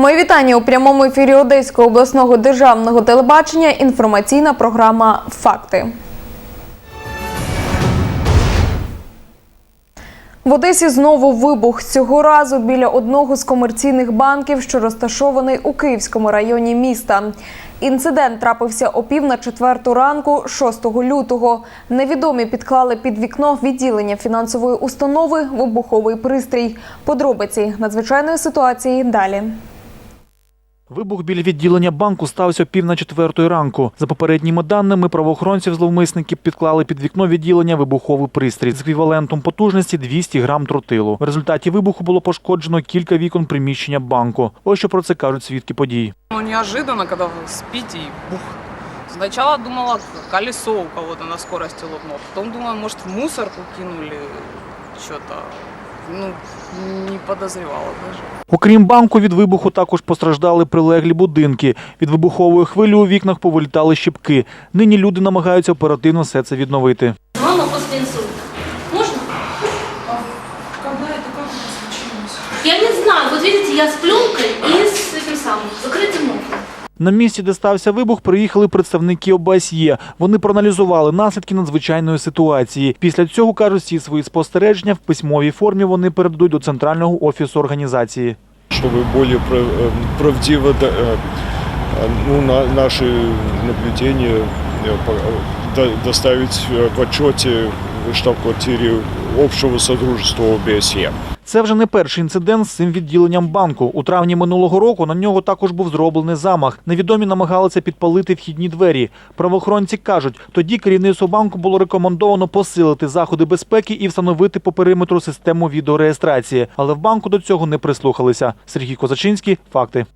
Мої вітання у прямому ефірі Одеського обласного державного телебачення. Інформаційна програма Факти. В Одесі знову вибух цього разу біля одного з комерційних банків, що розташований у Київському районі міста. Інцидент трапився о пів на четверту ранку, 6 лютого. Невідомі підклали під вікно відділення фінансової установи вибуховий пристрій. Подробиці надзвичайної ситуації далі. Вибух біля відділення банку стався пів на четвертої ранку. За попередніми даними, правоохоронців зловмисники підклали під вікно відділення вибуховий пристрій з еквівалентом потужності 200 грам тротилу. В результаті вибуху було пошкоджено кілька вікон приміщення банку. Ось що про це кажуть свідки подій. Ну, неожиданно, когда вы спите бух. Сначала думала, колесо у кого-то на скорости лопнуло. Потом думала, может, в мусорку кинули что-то Ну, не подозревала даже. Окрім банку, від вибуху також постраждали прилеглі будинки. Від вибухової хвилі у вікнах повилітали щіпки. Нині люди намагаються оперативно все це відновити. Мама после инсульта. Можно? Когда это как это случилось? Я не знаю. Вот видите, я с пленкой и с этим самым закрытым окном. На місці, де стався вибух, приїхали представники ОБСЄ. Вони проаналізували наслідки надзвичайної ситуації. Після цього кажуть, всі свої спостереження в письмовій формі вони передадуть до центрального офісу організації. чтобы более прав- э, правдиво да- э, э, ну, на, наши наблюдения э, по- э, до- доставить э, в отчете в штаб-квартире общего содружества ОБСЕ. Це вже не перший інцидент з цим відділенням банку. У травні минулого року на нього також був зроблений замах. Невідомі намагалися підпалити вхідні двері. Правоохоронці кажуть, тоді керівництву банку було рекомендовано посилити заходи безпеки і встановити по периметру систему відеореєстрації. Але в банку до цього не прислухалися. Сергій Козачинський, факти.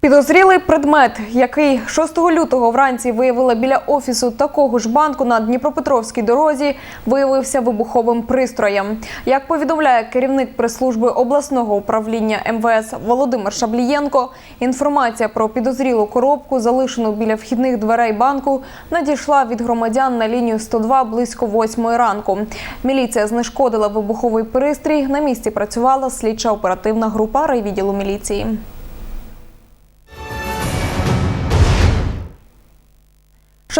Підозрілий предмет, який 6 лютого вранці виявили біля офісу такого ж банку на Дніпропетровській дорозі, виявився вибуховим пристроєм. Як повідомляє керівник прес-служби обласного управління МВС Володимир Шаблієнко, інформація про підозрілу коробку, залишену біля вхідних дверей банку, надійшла від громадян на лінію 102 близько 8 ранку. Міліція знешкодила вибуховий пристрій. На місці працювала слідча оперативна група райвідділу міліції.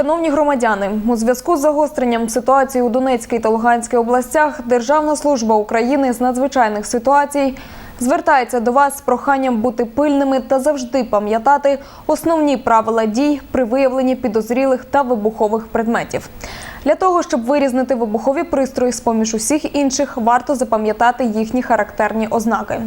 Шановні громадяни, у зв'язку з загостренням ситуації у Донецькій та Луганській областях Державна служба України з надзвичайних ситуацій звертається до вас з проханням бути пильними та завжди пам'ятати основні правила дій при виявленні підозрілих та вибухових предметів. Для того, щоб вирізнити вибухові пристрої з поміж усіх інших, варто запам'ятати їхні характерні ознаки.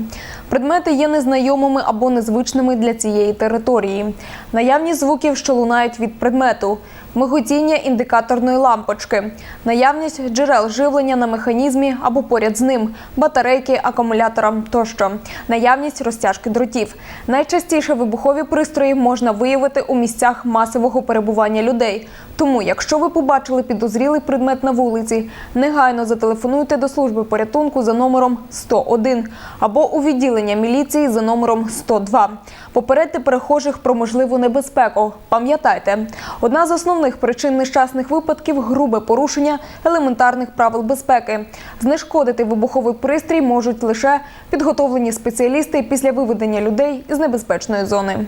Предмети є незнайомими або незвичними для цієї території. Наявність звуків, що лунають від предмету, миготіння індикаторної лампочки, наявність джерел живлення на механізмі або поряд з ним, батарейки, акумулятора тощо, наявність розтяжки дротів. Найчастіше вибухові пристрої можна виявити у місцях масового перебування людей. Тому, якщо ви побачили підозрілий предмет на вулиці, негайно зателефонуйте до служби порятунку за номером 101 або у відділення міліції за номером 102. Попередьте перехожих про можливу небезпеку. Пам'ятайте, одна з основних причин нещасних випадків грубе порушення елементарних правил безпеки. Знешкодити вибуховий пристрій можуть лише підготовлені спеціалісти після виведення людей із небезпечної зони.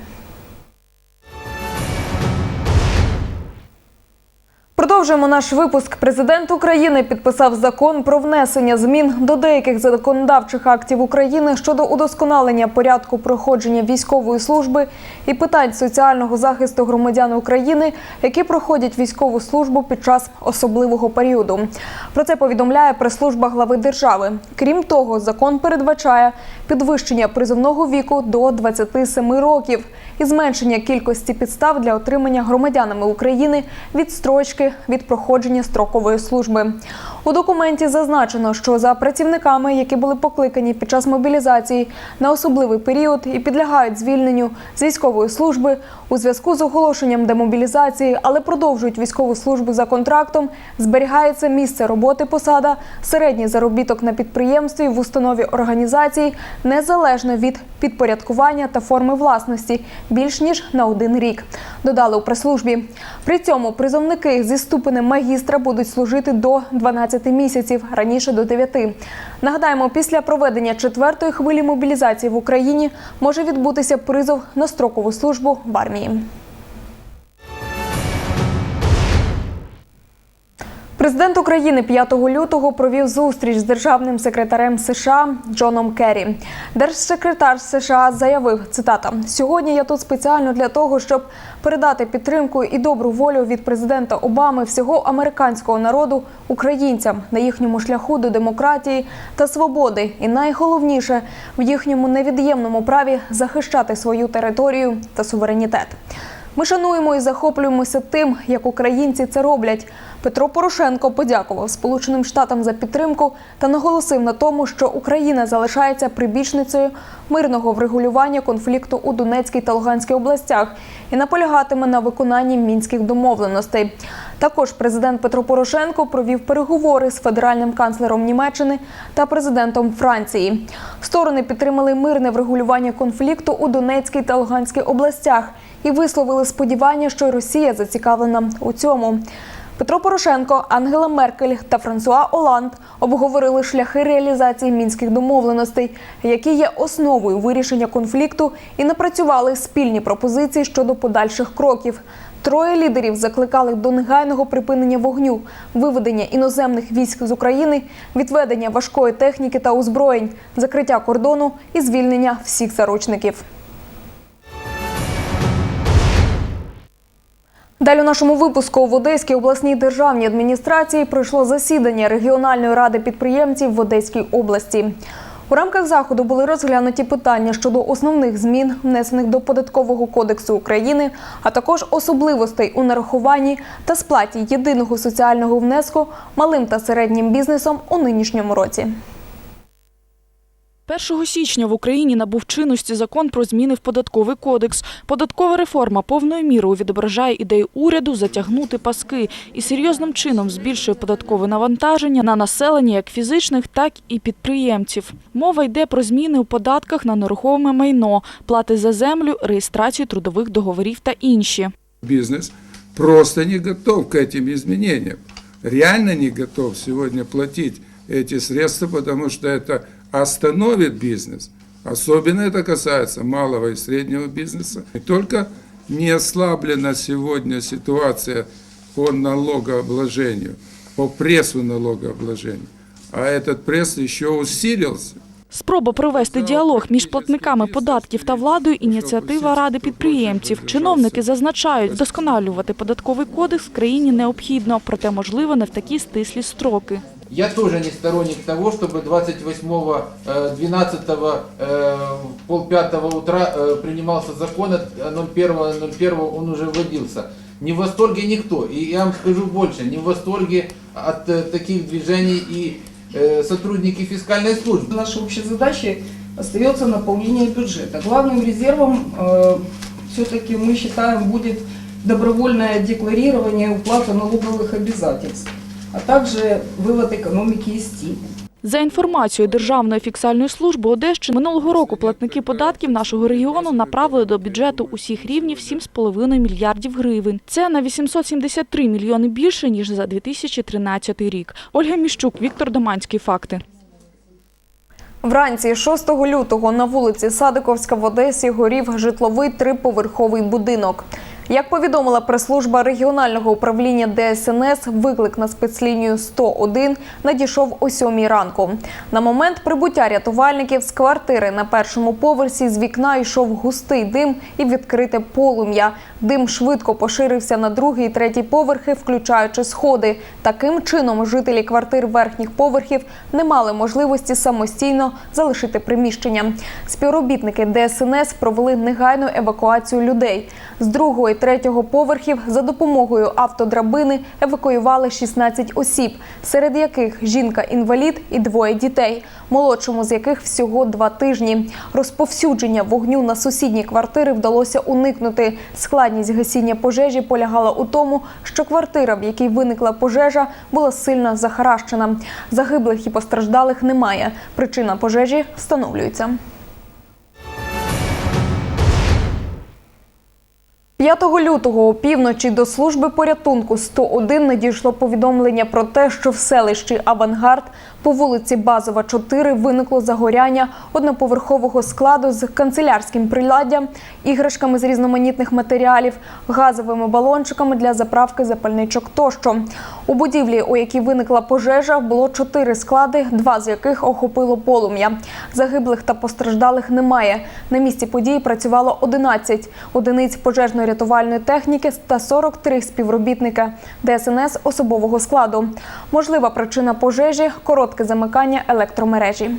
Продовжуємо наш випуск. Президент України підписав закон про внесення змін до деяких законодавчих актів України щодо удосконалення порядку проходження військової служби і питань соціального захисту громадян України, які проходять військову службу під час особливого періоду. Про це повідомляє прес-служба глави держави. Крім того, закон передбачає підвищення призовного віку до 27 років і зменшення кількості підстав для отримання громадянами України відстрочки від проходження строкової служби. У документі зазначено, що за працівниками, які були покликані під час мобілізації на особливий період і підлягають звільненню з військової служби у зв'язку з оголошенням демобілізації, але продовжують військову службу за контрактом, зберігається місце роботи посада, середній заробіток на підприємстві в установі організації незалежно від підпорядкування та форми власності більш ніж на один рік. Додали у прес-службі. При цьому призовники зі ступенем магістра будуть служити до 12 12 місяців, раніше до 9. Нагадаємо, після проведення четвертої хвилі мобілізації в Україні може відбутися призов на строкову службу в армії. Президент України 5 лютого провів зустріч з державним секретарем США Джоном Керрі. Держсекретар США заявив: цитата: Сьогодні я тут спеціально для того, щоб передати підтримку і добру волю від президента Обами всього американського народу українцям на їхньому шляху до демократії та свободи, і найголовніше в їхньому невід'ємному праві захищати свою територію та суверенітет. Ми шануємо і захоплюємося тим, як українці це роблять. Петро Порошенко подякував Сполученим Штатам за підтримку та наголосив на тому, що Україна залишається прибічницею мирного врегулювання конфлікту у Донецькій та Луганській областях і наполягатиме на виконанні мінських домовленостей. Також президент Петро Порошенко провів переговори з федеральним канцлером Німеччини та президентом Франції. Сторони підтримали мирне врегулювання конфлікту у Донецькій та Луганській областях і висловили сподівання, що Росія зацікавлена у цьому. Петро Порошенко, Ангела Меркель та Франсуа Оланд обговорили шляхи реалізації мінських домовленостей, які є основою вирішення конфлікту, і напрацювали спільні пропозиції щодо подальших кроків. Троє лідерів закликали до негайного припинення вогню, виведення іноземних військ з України, відведення важкої техніки та озброєнь, закриття кордону і звільнення всіх заручників. Далі у нашому випуску в Одеській обласній державній адміністрації пройшло засідання регіональної ради підприємців в Одеській області. У рамках заходу були розглянуті питання щодо основних змін, внесених до податкового кодексу України, а також особливостей у нарахуванні та сплаті єдиного соціального внеску малим та середнім бізнесом у нинішньому році. 1 січня в Україні набув чинності закон про зміни в податковий кодекс. Податкова реформа повною мірою відображає ідею уряду затягнути паски і серйозним чином збільшує податкове навантаження на населення як фізичних, так і підприємців. Мова йде про зміни у податках на нерухоме майно, плати за землю, реєстрацію трудових договорів та інші. бизнес просто не готов к этим изменениям. Реально не готов сегодня платить эти средства, потому что это остановит бизнес. Особенно это касается малого и среднего бизнеса. Не только не ослаблена сегодня ситуация по налогообложению, по прессу налогообложения, а этот пресс еще усилился. Спроба провести діалог між платниками податків та владою – ініціатива Ради підприємців. Чиновники зазначають, вдосконалювати податковий кодекс в країні необхідно, проте, можливо, не в такі стислі строки. Я тоже не сторонник того, чтобы 28 э, 12 э, полпятого утра э, принимался закон, от 01.01 он уже вводился. Не в восторге никто. И я вам скажу больше, не в восторге от э, таких движений и э, сотрудники фискальной службы. Нашей общей задачей остается наполнение бюджета. Главным резервом все-таки мы считаем будет добровольное декларирование уплаты налоговых обязательств, а также вывод экономики из ТИП. За інформацією Державної фіскальної служби Одещини, минулого року платники податків нашого регіону направили до бюджету усіх рівнів 7,5 мільярдів гривень. Це на 873 мільйони більше, ніж за 2013 рік. Ольга Міщук, Віктор Доманський. Факти. Вранці 6 лютого на вулиці Садиковська в Одесі горів житловий триповерховий будинок. Як повідомила прес-служба регіонального управління ДСНС, виклик на спецлінію 101 надійшов о 7 ранку. На момент прибуття рятувальників з квартири на першому поверсі з вікна йшов густий дим і відкрите полум'я. Дим швидко поширився на другий і третій поверхи, включаючи сходи. Таким чином, жителі квартир верхніх поверхів не мали можливості самостійно залишити приміщення. Співробітники ДСНС провели негайну евакуацію людей. З другого і третього поверхів за допомогою автодрабини евакуювали 16 осіб, серед яких жінка-інвалід і двоє дітей, молодшому з яких всього два тижні. Розповсюдження вогню на сусідні квартири вдалося уникнути. Складність гасіння пожежі полягала у тому, що квартира, в якій виникла пожежа, була сильно захаращена. Загиблих і постраждалих немає. Причина пожежі встановлюється. 5 лютого опівночі до служби порятунку 101 надійшло повідомлення про те, що в селищі Авангард по вулиці Базова, 4 виникло загоряння одноповерхового складу з канцелярським приладдям, іграшками з різноманітних матеріалів, газовими балончиками для заправки запальничок тощо. У будівлі, у якій виникла пожежа, було чотири склади, два з яких охопило полум'я. Загиблих та постраждалих немає. На місці події працювало 11 одиниць пожежно-рятувальної техніки та 43 співробітника ДСНС особового складу. Можлива причина пожежі коротке замикання електромережі.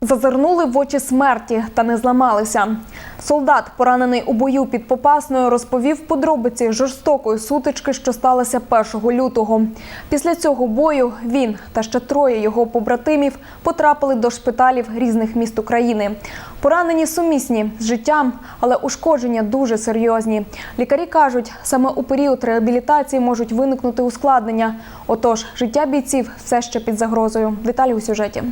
Зазирнули в очі смерті та не зламалися. Солдат, поранений у бою під Попасною, розповів подробиці жорстокої сутички, що сталося 1 лютого. Після цього бою він та ще троє його побратимів потрапили до шпиталів різних міст України. Поранені сумісні з життям, але ушкодження дуже серйозні. Лікарі кажуть, саме у період реабілітації можуть виникнути ускладнення. Отож, життя бійців все ще під загрозою. Деталі у сюжеті.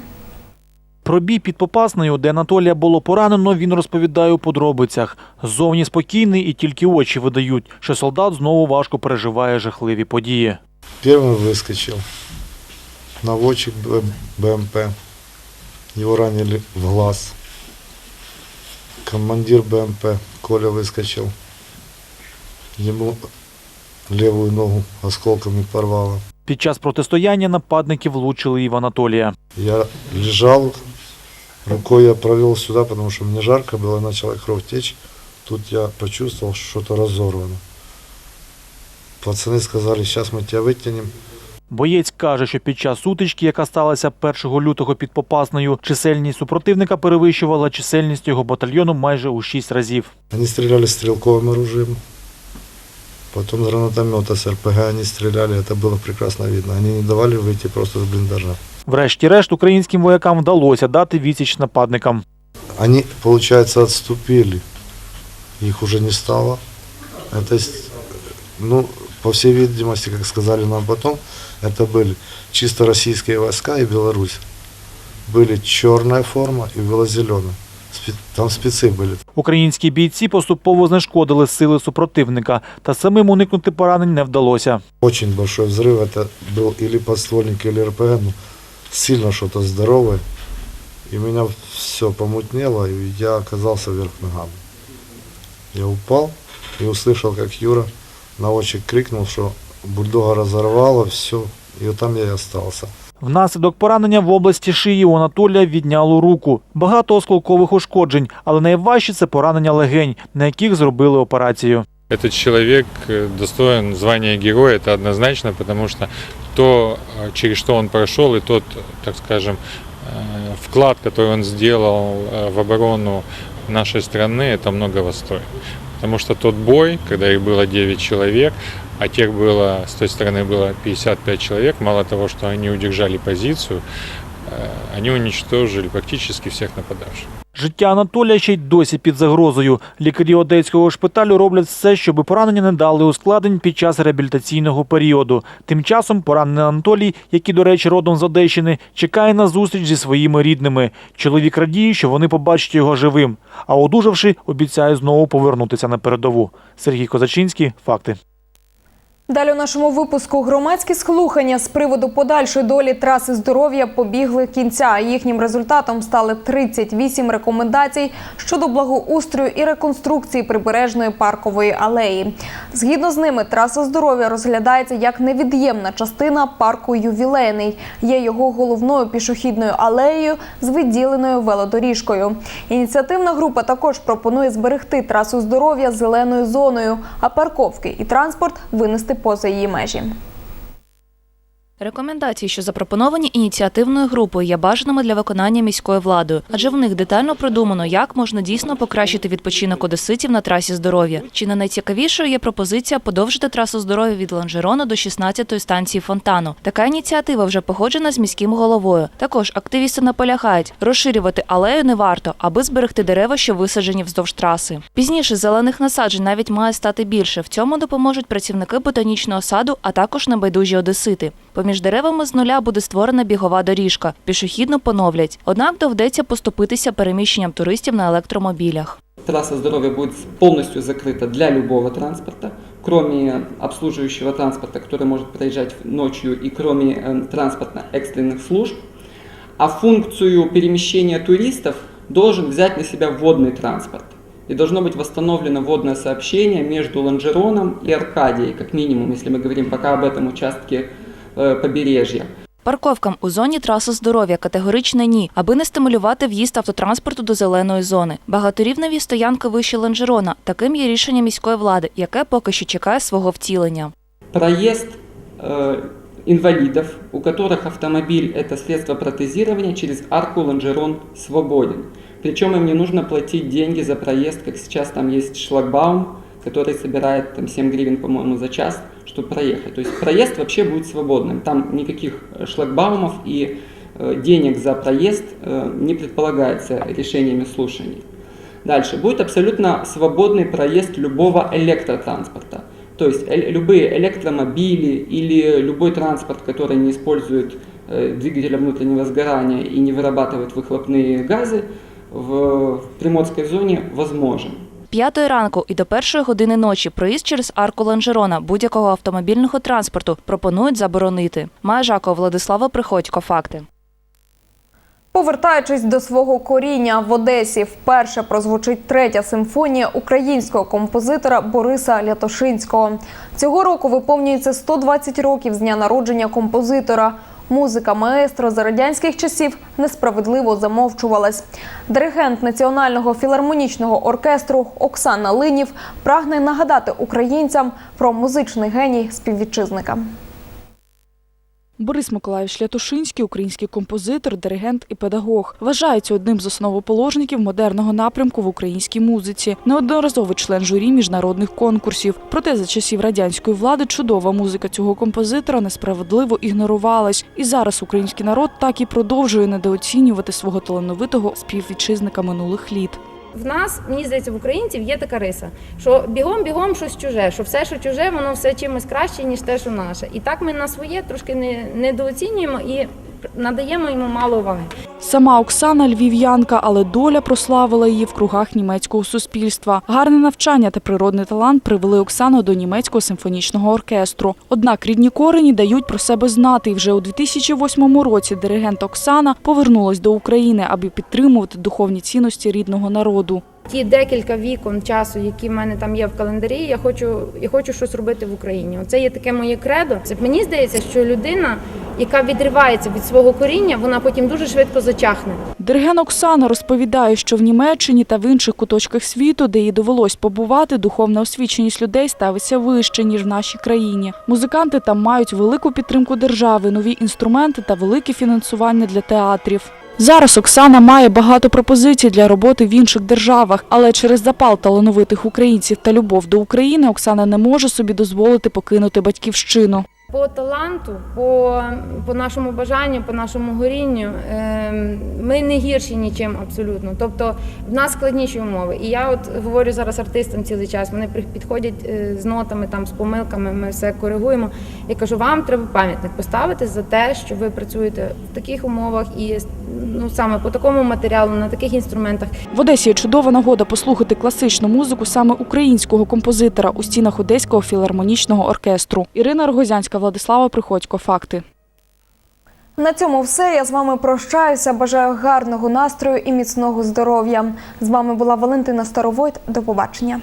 Про бій під Попасною, де Анатолія було поранено, він розповідає у подробицях. Ззовні спокійний і тільки очі видають, що солдат знову важко переживає жахливі події. Первым выскочил наводчик Б- БМП. Его ранили в глаз. Командир БМП Коля выскочил. Ему левую ногу осколками порвало. Під час протистояння нападники влучили і в Анатолія. Я лежал, рукой я провел сюда, потому что мне жарко было, начала кровь течь. Тут я почувствовал, что что-то разорвано. Пацаны сказали, сейчас мы тебя вытянем. Боєць каже, що під час сутички, яка сталася 1 лютого під Попасною, чисельність супротивника перевищувала чисельність його батальйону майже у 6 разів. Они стреляли стрелковым оружием. Потом с гранатомета, с РПГ они стреляли, это было прекрасно видно. Они не давали выйти просто с блиндажа. Врешті-решт українським воякам вдалося дати відсіч нападникам. Они, получается, отступили. Их уже не стало. Это, с- ну, по всей видимости, как сказали нам потом, это были чисто российские войска и Беларусь. Были черная форма и была зеленая. Там спецы были. Українські бійці поступово знешкодили сили супротивника, та самим уникнути поранень не вдалося. Очень большой взрыв. Это был или подствольник, или РПГ. Ну, сильно что-то здоровое. И меня все помутнело, и я оказался вверх ногами. Я упал и услышал, как Юра, наводчик, крикнул, что бульдога разорвало, все. И вот там я и остался. Внаслідок поранення в області шиї у Анатолія відняло руку. Багато осколкових ушкоджень, але найважче це поранення легень, на яких зробили операцію. Этот человек э, достоин звания героя, это однозначно, потому что то, э, через что он прошел, и тот, так скажем, э, вклад, который он сделал э, в оборону нашей страны, это многого стоит. Потому что тот бой, когда их было 9 человек, а тех было, с той стороны было 55 человек, мало того, что они удержали позицию, они уничтожили практически всех нападавших. Життя Анатолія ще й досі під загрозою. Лікарі одеського шпиталю роблять все, щоб поранення не дали ускладнень під час реабілітаційного періоду. Тим часом поранений Анатолій, який, до речі, родом з Одещини, чекає на зустріч зі своїми рідними. Чоловік радіє, що вони побачать його живим. А одужавши, обіцяє знову повернутися на передову. Сергій Козачинський. Факти. Далі у нашому випуску громадські слухання з приводу подальшої долі траси здоров'я побігли кінця. Їхнім результатом стали 38 рекомендацій щодо благоустрою і реконструкції прибережної паркової алеї. Згідно з ними, траса здоров'я розглядається як невід'ємна частина парку ювілейний. Є його головною пішохідною алеєю з відділеною велодоріжкою. Ініціативна група також пропонує зберегти трасу здоров'я зеленою зоною, а парковки і транспорт винести поза її межі. Рекомендації, що запропоновані ініціативною групою, є бажаними для виконання міською владою, адже в них детально продумано, як можна дійсно покращити відпочинок одеситів на трасі здоров'я. Чи не найцікавішою є пропозиція подовжити трасу здоров'я від Ланжерона до 16-ї станції фонтану. Така ініціатива вже погоджена з міським головою. Також активісти наполягають, розширювати алею не варто, аби зберегти дерева, що висаджені вздовж траси. Пізніше зелених насаджень навіть має стати більше. В цьому допоможуть працівники ботанічного саду, а також небайдужі одесити. Поміж деревами з нуля буде створена бігова доріжка. Пішохідну поновлять. Однак доведеться поступитися переміщенням туристів на електромобілях. Трасса здоровья будет полностью закрыта для любого транспорта, кроме обслуживающего транспорта, который может проезжать ночью, и кроме э, транспортно-экстренных служб. А функцию перемещения туристов должен взять на себя водный транспорт. И должно быть восстановлено водное сообщение между Ланжероном и Аркадией, как минимум, если мы говорим пока об этом участке э, побережья. Парковкам у зоні траси здоров'я категорично ні, аби не стимулювати в'їзд автотранспорту до зеленої зони. Багаторівневі стоянки вище Ланжерона. Таким є рішення міської влади, яке поки що чекає свого втілення. проезд э, инвалидов, у которых автомобиль это средство протезирования, через арку лонжерон свободен. Причем им не нужно платить деньги за проезд, как сейчас там есть шлагбаум, который собирает там 7 гривен, по-моему, за час, чтобы проехать. То есть проезд вообще будет свободным. Там никаких э, шлагбаумов и э, денег за проезд э, не предполагается решениями слушаний. Дальше. Будет абсолютно свободный проезд любого электротранспорта. То есть любые электромобили или любой транспорт, который не использует двигателя внутреннего сгорания и не вырабатывает выхлопные газы, в Приморской зоне возможен. П'ятої ранку і до першої години ночі проїзд через арку Ланжерона будь-якого автомобільного транспорту пропонують заборонити. Майя Жакова, Владислава Приходько. Факти. Повертаючись до свого коріння, в Одесі вперше прозвучить третя симфонія українського композитора Бориса Лятошинського. Цього року виповнюється 120 років з дня народження композитора. Музика маестро за радянських часів несправедливо замовчувалась. Диригент Національного філармонічного оркестру Оксана Линів прагне нагадати українцям про музичний геній співвітчизника. Борис Миколаївич Лятошинський, український композитор, диригент і педагог, вважається одним з основоположників модерного напрямку в українській музиці, неодноразовий член журі міжнародних конкурсів. Проте за часів радянської влади чудова музика цього композитора несправедливо ігнорувалась. І зараз український народ так і продовжує недооцінювати свого талановитого співвітчизника минулих літ. В нас, мені здається, в українців є така риса, що бігом-бігом щось чуже, що все, що чуже, воно все чимось краще, ніж те, що наше. І так ми на своє трошки не, недооцінюємо і надаємо йому мало уваги. Сама Оксана львів'янка, але доля прославила її в кругах німецького суспільства. Гарне навчання та природний талант привели Оксану до німецького симфонічного оркестру. Однак рідні корені дають про себе знати. І вже у 2008 році диригент Оксана повернулась до України, аби підтримувати духовні цінності рідного народу. Ті декілька вікон часу, які в мене там є в календарі, я хочу, я хочу щось робити в Україні. Це є таке моє кредо. Це мені здається, що людина, яка відривається від свого коріння, вона потім дуже швидко зачахне. Диригент Оксана розповідає, що в Німеччині та в інших куточках світу, де їй довелось побувати, духовна освіченість людей ставиться вище ніж в нашій країні. Музиканти там мають велику підтримку держави, нові інструменти та велике фінансування для театрів. Зараз Оксана має багато пропозицій для роботи в інших державах, але через запал талановитих українців та любов до України Оксана не може собі дозволити покинути батьківщину. По таланту, по, по нашому бажанню, по нашому горінню ем, ми не гірші нічим абсолютно. Тобто в нас складніші умови. І я от говорю зараз артистам цілий час. Вони підходять е, з нотами, там з помилками. Ми все коригуємо. Я кажу, вам треба пам'ятник поставити за те, що ви працюєте в таких умовах і ну саме по такому матеріалу, на таких інструментах. В Одесі є чудова нагода послухати класичну музику саме українського композитора у стінах Одеського філармонічного оркестру. Ірина Рогозянська, Владислава Приходько. Факти. На цьому все. Я з вами прощаюся. Бажаю гарного настрою і міцного здоров'я. З вами була Валентина Старовойт. До побачення.